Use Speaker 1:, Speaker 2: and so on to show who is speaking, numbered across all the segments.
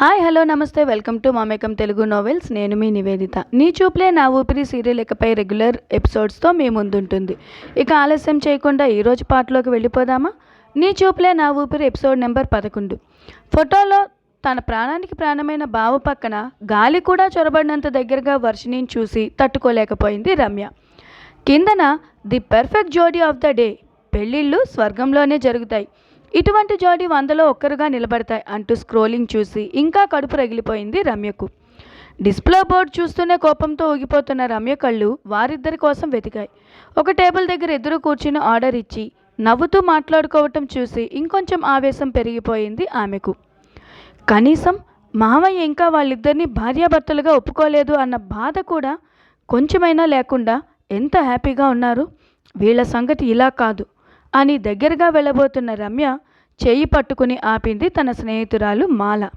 Speaker 1: Hi hello నమస్తే welcome to మామేకం Telugu novels. నేను మీ నివేదిత. నీ చూపులే నా ఊపిరి సీరియల్ ఇకపై రెగ్యులర్ ఎపిసోడ్స్తో మీ ముందుంటుంది. ఇక ఆలస్యం చేయకుండా ఈరోజు పాటలోకి వెళ్ళిపోదామా? నీ చూపులే నా ఊపిరి ఎపిసోడ్ నెంబర్ పదకొండు. ఫోటోలో తన ప్రాణానికి ప్రాణమైన బావ పక్కన గాలి కూడా చొరబడినంత దగ్గరగా వర్షిని చూసి తట్టుకోలేకపోయింది రమ్య. కిందన the perfect jodi of the day. పెళ్ళిళ్ళు స్వర్గంలోనే జరుగుతాయి. ఇటువంటి జోడీ వందలో ఒక్కరుగా నిలబడతాయి అంటూ స్క్రోలింగ్ చూసి ఇంకా కడుపు రగిలిపోయింది రమ్యకు. డిస్ప్లే బోర్డ్ చూస్తూనే కోపంతో ఊగిపోతున్న రమ్య కళ్ళు వారిద్దరి కోసం వెతికాయి. ఒక టేబుల్ దగ్గర ఎదురు కూర్చుని ఆర్డర్ ఇచ్చి నవ్వుతూ మాట్లాడుకోవటం చూసి ఇంకొంచెం ఆవేశం పెరిగిపోయింది ఆమెకు. కనీసం మామయ్య ఇంకా వాళ్ళిద్దరిని భార్యాభర్తలుగా ఒప్పుకోలేదు అన్న బాధ కూడా కొంచెమైనా లేకుండా ఎంత హ్యాపీగా ఉన్నారు? వీళ్ళ సంగతి ఇలా కాదు. అని దగ్గరగా వెళ్ళబోతున్న రమ్య చేయి పట్టుకుని ఆపింది తన స్నేహితురాలు మాల.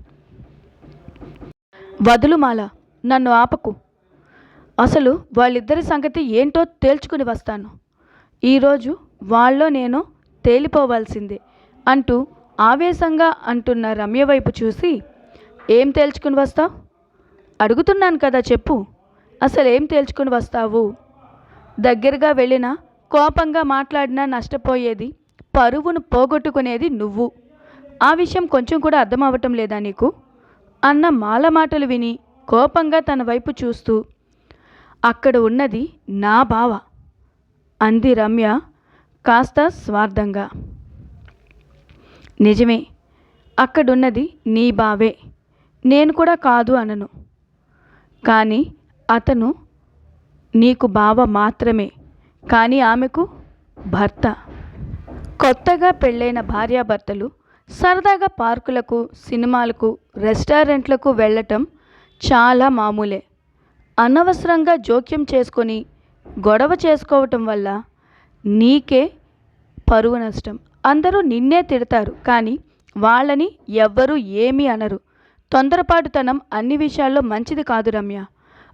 Speaker 1: వదులు మాల నన్ను ఆపకు. అసలు వాళ్ళిద్దరి సంగతి ఏంటో తేల్చుకుని వస్తాను. ఈరోజు వాళ్ళలో నేను తేలిపోవాల్సిందే అంటూ ఆవేశంగా అంటున్న రమ్య వైపు చూసి ఏం తేల్చుకుని వస్తావు? అడుగుతున్నాను కదా చెప్పు. అసలు ఏం తేల్చుకుని వస్తావు? దగ్గరగా వెళ్ళినా కోపంగా మాట్లాడినా నష్టపోయేది పరువును పోగొట్టుకునేది నువ్వు. ఆ విషయం కొంచెం కూడా అర్థం అవ్వటం లేదా నీకు? అన్న మాల మాటలు విని కోపంగా తన వైపు చూస్తూ అక్కడ ఉన్నది నా బావ. అంది రమ్య కాస్త స్వార్థంగా. నిజమే అక్కడున్నది నీ బావే. నేను కూడా కాదు అనను. కానీ అతను నీకు బావ మాత్రమే. కానీ ఆమెకు భర్త. కొత్తగా పెళ్ళైన భార్యాభర్తలు సరదాగా పార్కులకు సినిమాలకు రెస్టారెంట్లకు వెళ్ళటం చాలా మామూలే. అనవసరంగా జోక్యం చేసుకొని గొడవ చేసుకోవటం వల్ల నీకే పరువు నష్టం. అందరూ నిన్నే తిడతారు కానీ వాళ్ళని ఎవ్వరూ ఏమీ అనరు. తొందరపాటుతనం అన్ని విషయాల్లో మంచిది కాదు రమ్య.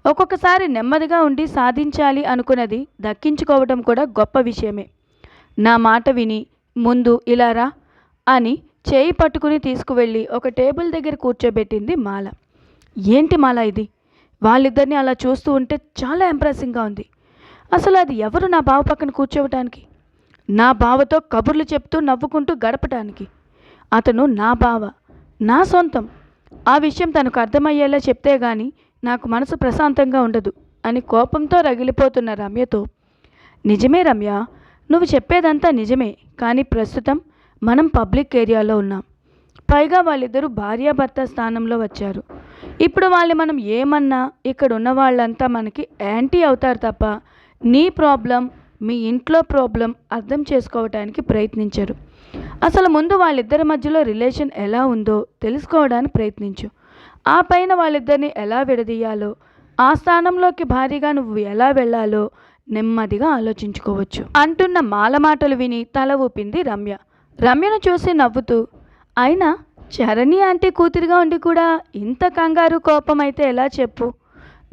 Speaker 1: ఒక్కొక్కసారి నెమ్మదిగా ఉండి సాధించాలి అనుకున్నది దక్కించుకోవడం కూడా గొప్ప విషయమే. నా మాట విని ముందు ఇలా రా అని చేయి పట్టుకుని తీసుకువెళ్ళి ఒక టేబుల్ దగ్గర కూర్చోబెట్టింది మాల. ఏంటి మాల ఇది? వాళ్ళిద్దరిని అలా చూస్తూ ఉంటే చాలా ఇంప్రెసింగ్గా ఉంది. అసలు అది ఎవరు నా బావ పక్కన కూర్చోవటానికి? నా బావతో కబుర్లు చెప్తూ నవ్వుకుంటూ గడపటానికి. అతను నా బావ నా సొంతం. ఆ విషయం తనకు అర్థమయ్యేలా చెప్తే గాని నాకు మనసు ప్రశాంతంగా ఉండదు అని కోపంతో రగిలిపోతున్న రమ్యతో నిజమే రమ్య నువ్వు చెప్పేదంతా నిజమే కానీ ప్రస్తుతం మనం పబ్లిక్ ఏరియాలో ఉన్నాం. పైగా వాళ్ళిద్దరూ భార్యాభర్త స్థానంలో వచ్చారు. ఇప్పుడు వాళ్ళని మనం ఏమన్నా ఇక్కడ ఉన్న వాళ్ళంతా మనకి యాంటీ అవుతారు తప్ప నీ ప్రాబ్లం మీ ఇంట్లో ప్రాబ్లం అర్థం చేసుకోవటానికి ప్రయత్నించరు. అసలు ముందు వాళ్ళిద్దరి మధ్యలో రిలేషన్ ఎలా ఉందో తెలుసుకోవడానికి ప్రయత్నించు. ఆ పైన వాళ్ళిద్దరిని ఎలా విడదీయాలో ఆ స్థానంలోకి భారీగా నువ్వు ఎలా వెళ్ళాలో నెమ్మదిగా ఆలోచించుకోవచ్చు. అంటున్న మాల మాటలు విని తల ఊపింది రమ్య. రమ్యను చూసి నవ్వుతూ అయినా చరణి ఆంటీ కూతురిగా ఉండి కూడా ఇంత కంగారు కోపం అయితే ఎలా చెప్పు?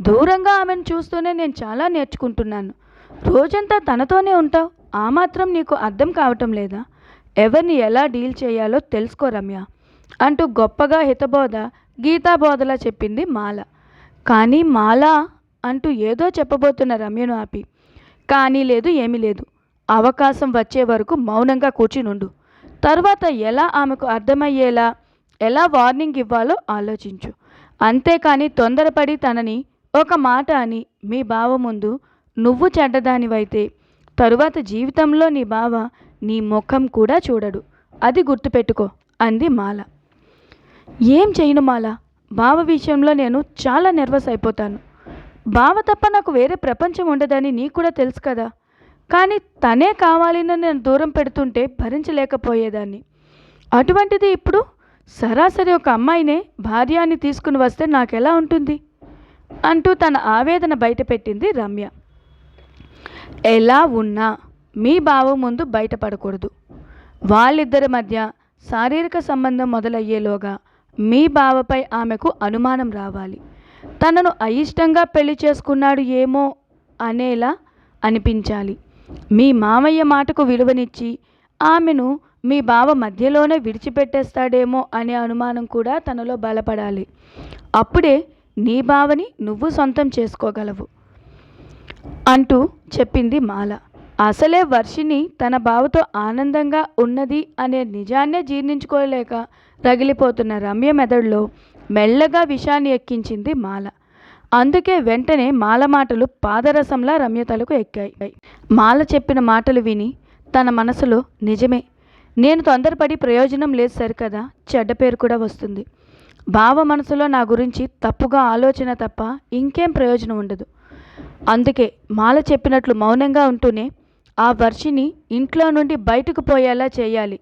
Speaker 1: దూరంగా ఆమెను చూస్తూనే నేను చాలా నేర్చుకుంటున్నాను. రోజంతా తనతోనే ఉంటావు. ఆ మాత్రం నీకు అర్థం కావటం లేదా? ఎవరిని ఎలా డీల్ చేయాలో తెలుసుకో రమ్య అంటూ గొప్పగా హితబోధ గీతా బోధలా చెప్పింది మాల. కానీ మాల అంటూ ఏదో చెప్పబోతున్న రమ్యను ఆపి కానీ లేదు ఏమీ లేదు. అవకాశం వచ్చే వరకు మౌనంగా కూర్చునుండు. తరువాత ఎలా ఆమెకు అర్థమయ్యేలా ఎలా వార్నింగ్ ఇవ్వాలో ఆలోచించు. అంతేకాని తొందరపడి తనని ఒక మాట అని మీ బావ ముందు నువ్వు చెడ్డదానివైతే తరువాత జీవితంలో నీ బావ నీ ముఖం కూడా చూడడు. అది గుర్తుపెట్టుకో అంది మాల. ఏం చేయను మాల? బావ విషయంలో నేను చాలా నర్వస్ అయిపోతాను. బావ తప్ప నాకు వేరే ప్రపంచం ఉండదని నీకు కూడా తెలుసు కదా. కానీ తనే కావాలని నేను దూరం పెడుతుంటే భరించలేకపోయేదాన్ని. అటువంటిది ఇప్పుడు సరాసరి ఒక అమ్మాయినే భార్యాన్ని తీసుకుని వస్తే నాకెలా ఉంటుంది? అంటూ తన ఆవేదన బయటపెట్టింది రమ్య. ఎలా ఉన్నా మీ బావ ముందు బయటపడకూడదు. వాళ్ళిద్దరి మధ్య శారీరక సంబంధం మొదలయ్యేలోగా మీ బావపై ఆమెకు అనుమానం రావాలి. తనను అయిష్టంగా పెళ్ళి చేసుకున్నాడు ఏమో అనేలా అనిపించాలి. మీ మామయ్య మాటకు విలువనిచ్చి ఆమెను మీ బావ మధ్యలోనే విడిచిపెట్టేస్తాడేమో అనే అనుమానం కూడా తనలో బలపడాలి. అప్పుడే నీ బావని నువ్వు సొంతం చేసుకోగలవు అంటూ చెప్పింది మాల. అసలే వర్షిని తన బావతో ఆనందంగా ఉన్నది అనే నిజాన్నే జీర్ణించుకోలేక రగిలిపోతున్న రమ్య మెదడులో మెల్లగా విషాన్ని ఎక్కించింది మాల. అందుకే వెంటనే మాల మాటలు పాదరసంలా రమ్య తలకు ఎక్కాయి. మాల చెప్పిన మాటలు విని తన మనసులో నిజమే నేను తొందరపడి ప్రయోజనం లేదు సరికదా చెడ్డ పేరు కూడా వస్తుంది. బావ మనసులో నా గురించి తప్పుగా ఆలోచన తప్ప ఇంకేం ప్రయోజనం ఉండదు. అందుకే మాల చెప్పినట్లు మౌనంగా ఉంటూనే ఆ వర్షిని ఇంట్లో నుండి బయటకు పోయేలా చేయాలి.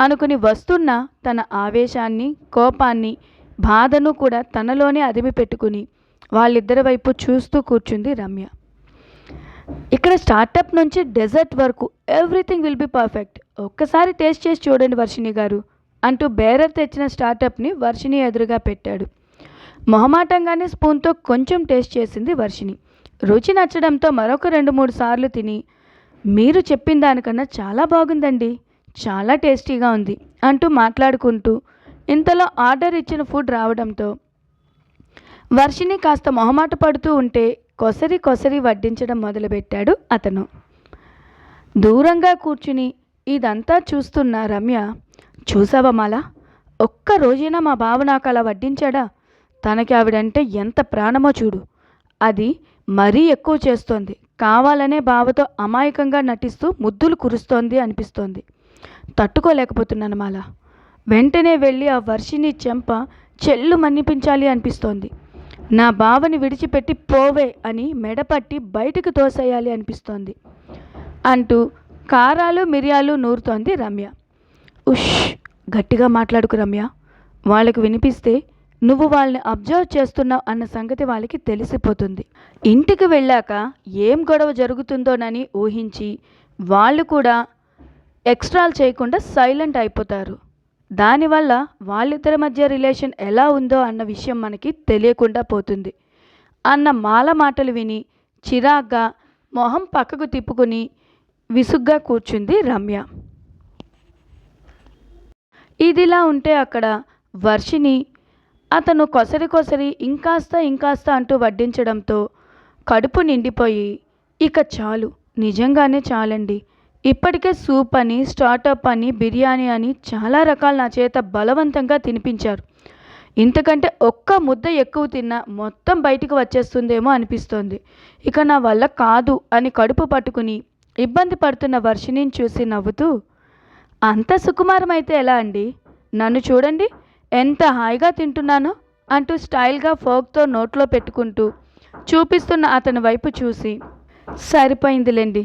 Speaker 1: అనుకుని వస్తున్న తన ఆవేశాన్ని కోపాన్ని బాధను కూడా తనలోనే అదిమి పెట్టుకుని వాళ్ళిద్దరి వైపు చూస్తూ కూర్చుంది రమ్య. ఇక్కడ స్టార్టప్ నుంచి డెజర్ట్ వరకు ఎవ్రీథింగ్ విల్ బి పర్ఫెక్ట్. ఒక్కసారి టేస్ట్ చేసి చూడండి వర్షిణి గారు అంటూ బేరర్ తెచ్చిన స్టార్టప్ని వర్షిణి ఎదురుగా పెట్టాడు. మొహమాటంగానే స్పూన్తో కొంచెం టేస్ట్ చేసింది వర్షిణి. రుచి నచ్చడంతో మరొక రెండు మూడు సార్లు తిని మీరు చెప్పిన దానికన్నా చాలా బాగుందండి. చాలా టేస్టీగా ఉంది అంటూ మాట్లాడుకుంటూ ఇంతలో ఆర్డర్ ఇచ్చిన ఫుడ్ రావడంతో వర్షిని కాస్త మొహమాట పడుతూ ఉంటే కొసరి కొసరి వడ్డించడం మొదలుపెట్టాడు అతను. దూరంగా కూర్చుని ఇదంతా చూస్తున్న రమ్య చూసావా మాలా ఒక్క రోజైనా మా బావ నాకు అలా వడ్డించాడా? తనకి ఆవిడంటే ఎంత ప్రాణమో చూడు. అది మరీ ఎక్కువ చేస్తోంది. కావాలనే బావతో అమాయకంగా నటిస్తూ ముద్దులు కురుస్తోంది అనిపిస్తోంది. తట్టుకోలేకపోతున్నాను మాల. వెంటనే వెళ్ళి ఆ వర్షిని చెంప చెల్లు మన్నిపించాలి అనిపిస్తోంది. నా బావని విడిచిపెట్టి పోవే అని మెడపట్టి బయటకు తోసేయాలి అనిపిస్తోంది. అంటూ కారాలు మిరియాలు నూరుతోంది రమ్య. ఉష్ గట్టిగా మాట్లాడుకు రమ్య. వాళ్ళకు వినిపిస్తే నువ్వు వాళ్ళని అబ్జర్వ్ చేస్తున్నావు అన్న సంగతి వాళ్ళకి తెలిసిపోతుంది. ఇంటికి వెళ్ళాక ఏం గొడవ జరుగుతుందోనని ఊహించి వాళ్ళు కూడా ఎక్స్ట్రాలు చేయకుండా సైలెంట్ అయిపోతారు. దానివల్ల వాళ్ళిద్దరి మధ్య రిలేషన్ ఎలా ఉందో అన్న విషయం మనకి తెలియకుండా పోతుంది. అన్న మాల మాటలు విని చిరాగ్గా మొహం పక్కకు తిప్పుకుని విసుగ్గా కూర్చుంది రమ్య. ఇదిలా ఉంటే అక్కడ వర్షిని అతను కొసరి కొసరి ఇంకాస్త ఇంకాస్త అంటూ వడ్డించడంతో కడుపు నిండిపోయి ఇక చాలు నిజంగానే చాలండి. ఇప్పటికే సూప్ అని స్టార్టప్ అని బిర్యానీ అని చాలా రకాలు నా చేత బలవంతంగా తినిపించారు. ఇంతకంటే ఒక్క ముద్ద ఎక్కువ తిన్నా మొత్తం బయటికి వచ్చేస్తుందేమో అనిపిస్తోంది. ఇక నా వల్ల కాదు అని కడుపు పట్టుకుని ఇబ్బంది పడుతున్న వర్షిణిని చూసి నవ్వుతూ అంత సుకుమారం అయితే ఎలా అండి? నన్ను చూడండి. ఎంత హాయిగా తింటున్నాను అంటూ స్టైల్గా ఫోక్తో నోట్లో పెట్టుకుంటూ చూపిస్తున్న అతని వైపు చూసి సరిపోయిందిలేండి.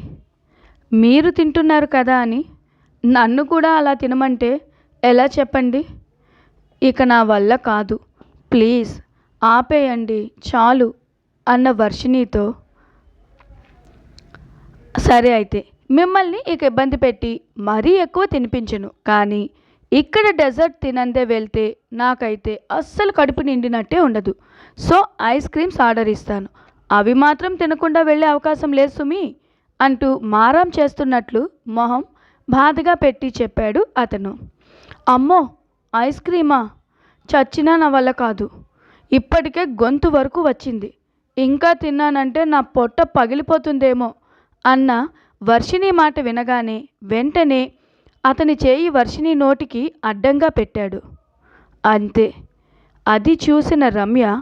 Speaker 1: మీరు తింటున్నారు కదా అని నన్ను కూడా అలా తినమంటే ఎలా చెప్పండి? ఇక నా వల్ల కాదు. ప్లీజ్ ఆపేయండి చాలు అన్న వర్షిణితో. సరే అయితే మిమ్మల్ని ఇక ఇబ్బంది పెట్టి మరీ ఎక్కువ తినిపించను. కానీ ఇక్కడ డెజర్ట్ తినందే వెళ్తే నాకైతే అస్సలు కడుపు నిండినట్టే ఉండదు. సో ఐస్ క్రీమ్స్ ఆర్డర్ ఇస్తాను. అవి మాత్రం తినకుండా వెళ్ళే అవకాశం లేదు సుమి అంటూ మారం చేస్తున్నట్లు మొహం బాధగా పెట్టి చెప్పాడు అతను. అమ్మో ఐస్ క్రీమా? చచ్చినా నా వల్ల కాదు. ఇప్పటికే గొంతు వరకు వచ్చింది. ఇంకా తిన్నానంటే నా పొట్ట పగిలిపోతుందేమో అన్న వర్షిణి మాట వినగానే వెంటనే అతని చేయి వర్షిణి నోటికి అడ్డంగా పెట్టాడు. అంతే. అది చూసిన రమ్య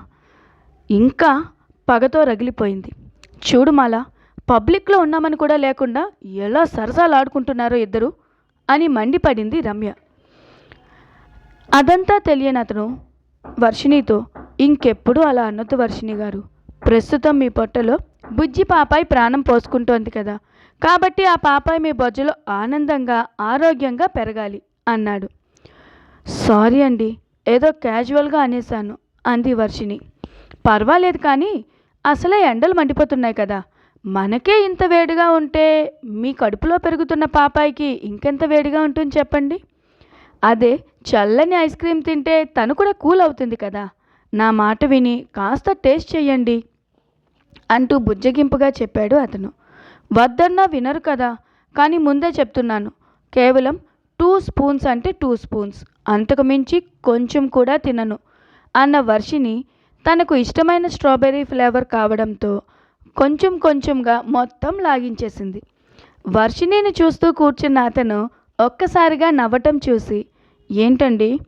Speaker 1: ఇంకా పగతో రగిలిపోయింది. చూడు మాల పబ్లిక్లో ఉన్నామని కూడా లేకుండా ఎలా సరసాలు ఆడుకుంటున్నారో ఇద్దరు అని మండిపడింది రమ్య. అదంతా తెలియని అతను వర్షిణితో ఇంకెప్పుడు అలా అనొద్దు వర్షిణి గారు. ప్రస్తుతం మీ పొట్టలో బుజ్జి పాపాయి ప్రాణం పోసుకుంటోంది కదా. కాబట్టి ఆ పాపాయి మీ బొజ్జలో ఆనందంగా ఆరోగ్యంగా పెరగాలి అన్నాడు. సారీ అండి ఏదో క్యాజువల్గా అనేశాను అంది వర్షిణి. పర్వాలేదు కానీ అసలే ఎండలు మండిపోతున్నాయి కదా. మనకే ఇంత వేడిగా ఉంటే మీ కడుపులో పెరుగుతున్న పాపాయికి ఇంకెంత వేడిగా ఉంటుంది చెప్పండి? అదే చల్లని ఐస్ క్రీమ్ తింటే తను కూడా కూల్ అవుతుంది కదా. నా మాట విని కాస్త టేస్ట్ చెయ్యండి అంటూ బుజ్జగింపుగా చెప్పాడు అతను. వద్దన్నా వినరు కదా. కానీ ముందే చెప్తున్నాను. కేవలం టూ స్పూన్స్ అంటే టూ స్పూన్స్. అంతకు మించి కొంచెం కూడా తినను. అన్న వర్షిని తనకు ఇష్టమైన స్ట్రాబెర్రీ ఫ్లేవర్ కావడంతో కొంచెం కొంచెంగా మొత్తం లాగించేసింది. వర్షిణిని చూస్తూ కూర్చున్న అతను ఒక్కసారిగా నవ్వటం చూసి ఏంటండి?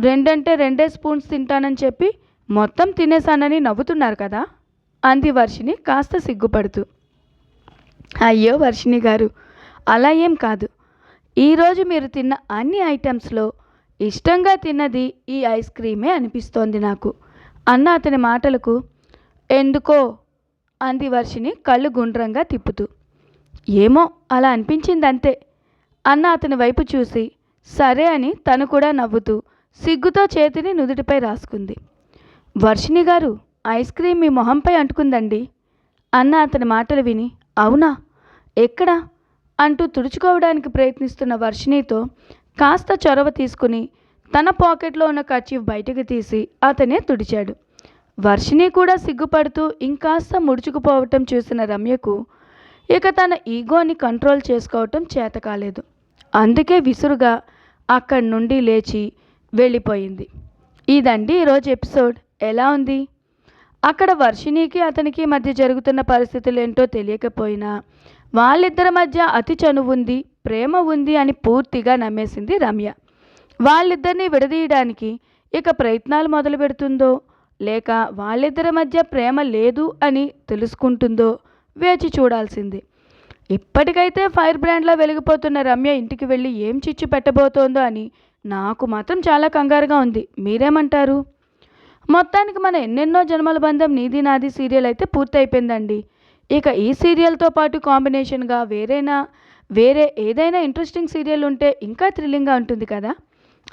Speaker 1: రెండంటే రెండే స్పూన్స్ తింటానని చెప్పి మొత్తం తినేసానని నవ్వుతున్నారు కదా? అంది వర్షిని కాస్త సిగ్గుపడుతూ. అయ్యో వర్షిణి గారు అలా ఏం కాదు. ఈరోజు మీరు తిన్న అన్ని ఐటమ్స్లో ఇష్టంగా తిన్నది ఈ ఐస్ క్రీమే అనిపిస్తోంది నాకు. అన్న అతని మాటలకు ఎందుకో? అంది వర్షిని కళ్ళు గుండ్రంగా తిప్పుతూ. ఏమో అలా అనిపించింది అంతే అన్న అతని వైపు చూసి సరే అని తను కూడా నవ్వుతూ సిగ్గుతో చేతిని నుదుటిపై రాసుకుంది. వర్షిణి గారు ఐస్ క్రీమ్ మీ మొహంపై అంటుకుందండి. అన్న అతని మాటలు విని అవునా? ఎక్కడ? అంటూ తుడుచుకోవడానికి ప్రయత్నిస్తున్న వర్షిణితో కాస్త చొరవ తీసుకుని తన పాకెట్లో ఉన్న కర్చీఫ్ బయటకు తీసి అతనే తుడిచాడు. వర్షిణి కూడా సిగ్గుపడుతూ ఇంకాస్త ముడుచుకుపోవటం చూసిన రమ్యకు ఇక తన ఈగోని కంట్రోల్ చేసుకోవటం చేత కాలేదు. అందుకే విసురుగా అక్కడి నుండి లేచి వెళ్ళిపోయింది. ఇదండి ఈరోజు ఎపిసోడ్. ఎలా ఉంది? అక్కడ వర్షిణికి అతనికి మధ్య జరుగుతున్న పరిస్థితులు ఏంటో తెలియకపోయినా వాళ్ళిద్దరి మధ్య అతి చనువుంది ప్రేమ ఉంది అని పూర్తిగా నమ్మేసింది రమ్య. వాళ్ళిద్దరిని విడదీయడానికి ఇక ప్రయత్నాలు మొదలు పెడుతుందో లేక వాళ్ళిద్దరి మధ్య ప్రేమ లేదు అని తెలుసుకుంటుందో వేచి చూడాల్సింది. ఇప్పటికైతే ఫైర్ బ్రాండ్లా వెలిగిపోతున్న రమ్య ఇంటికి వెళ్ళి ఏం చిచ్చు పెట్టబోతోందో అని నాకు మాత్రం చాలా కంగారుగా ఉంది. మీరేమంటారు? మొత్తానికి మన ఎన్నెన్నో జన్మల బంధం నీది నాది సీరియల్ అయితే పూర్తయిపోయిందండి. ఇక ఈ సీరియల్తో పాటు కాంబినేషన్గా వేరేనా వేరే ఏదైనా ఇంట్రెస్టింగ్ సీరియల్ ఉంటే ఇంకా థ్రిల్లింగ్గా ఉంటుంది కదా?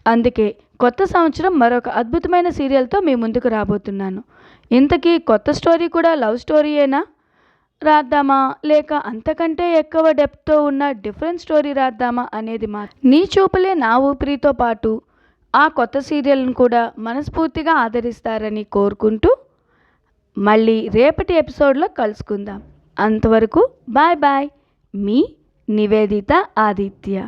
Speaker 1: అందుకే కొత్త సంవత్సరం మరొక అద్భుతమైన సీరియల్తో మీ ముందుకు రాబోతున్నాను. ఇంతకీ కొత్త స్టోరీ కూడా లవ్ స్టోరీయేనా? రాద్దామా? లేక అంతకంటే ఎక్కువ డెప్త్తో ఉన్న డిఫరెంట్ స్టోరీ రాద్దామా అనేది మా నీ చూపులే నా ఊపిరితో పాటు ఆ కొత్త సీరియల్ను కూడా మనస్ఫూర్తిగా ఆదరిస్తారని కోరుకుంటూ మళ్ళీ రేపటి ఎపిసోడ్లో కలుసుకుందాం. అంతవరకు బాయ్ బాయ్. మీ నివేదిత ఆదిత్య.